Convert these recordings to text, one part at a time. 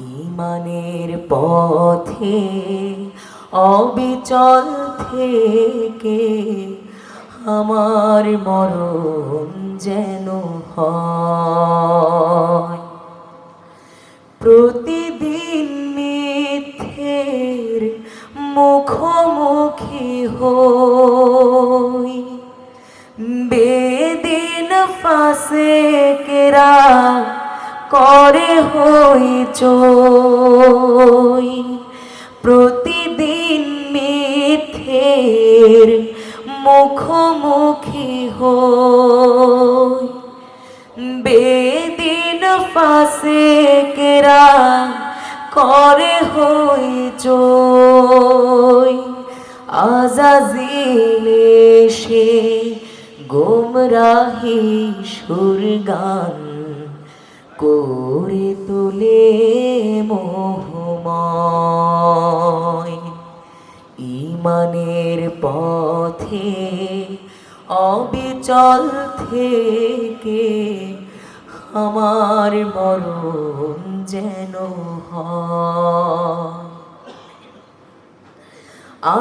ইমানের পথে অবিচল থেকে আমার মরণ যেন প্রতিদিন মিথ্যের মুখোমুখি হই। বেদিন ফাঁসে কেরা করে হই চই। প্রতিদিন মিথ্যের মুখোমুখি হই। বেদিন ফাঁসে কেরা করে হই চই। আজাজিলে সে গোমরাহি সুর গান করে তোলে মোহময়। ইমানের পথে, অবিচল থেকে আমার মরণ যেন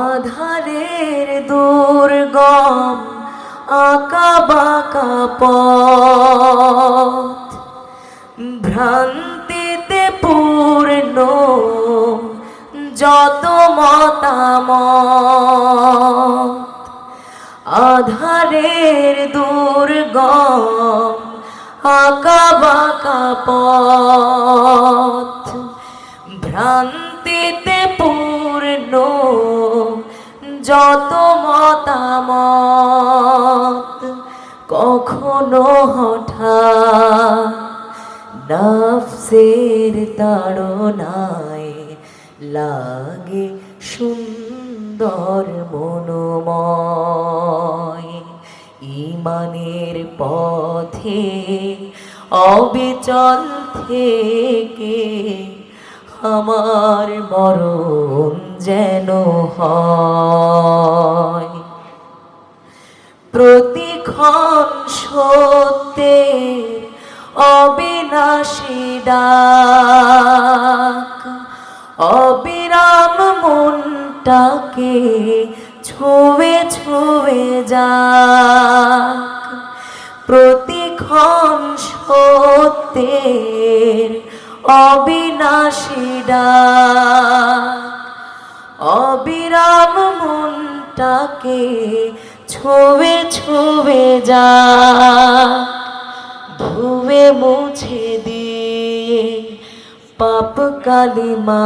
আধারের দুর্গম আঁকা বাঁকা পথ ভ্রান্তিতে পূর্ণ, যত মতামত, আধারের দুর্গম আঁকা বাঁকা পথ, ভ্রান্তিতে পূর্ণ, যত মতামত, কখনো হঠাৎ নফসের তাড়নায় লাগে সুন্দর মনোময়। ইমানের পথে অবিচল থেকে আমার মরণ যেন হয়। অবিনাশী ডাক অবিরাম মনটাকে ছুঁয়ে ছুঁয়ে যাক। প্রতিক্ষণ সত্যের অবিনাশী ডাক অবিরাম মনটাকে ছুঁয়ে ছুঁয়ে যা ধুয়ে মুছে দিয়ে পাপ কালিমা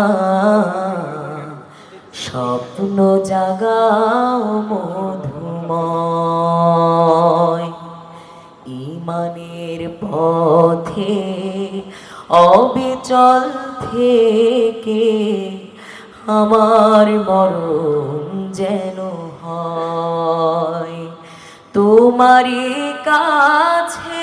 স্বপ্ন জাগাও মধুময়। ইমানের পথে অবিচল থেকে আমার মরণ যেন হয়। তোমারই কাছে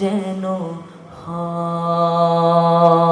যেন হয়।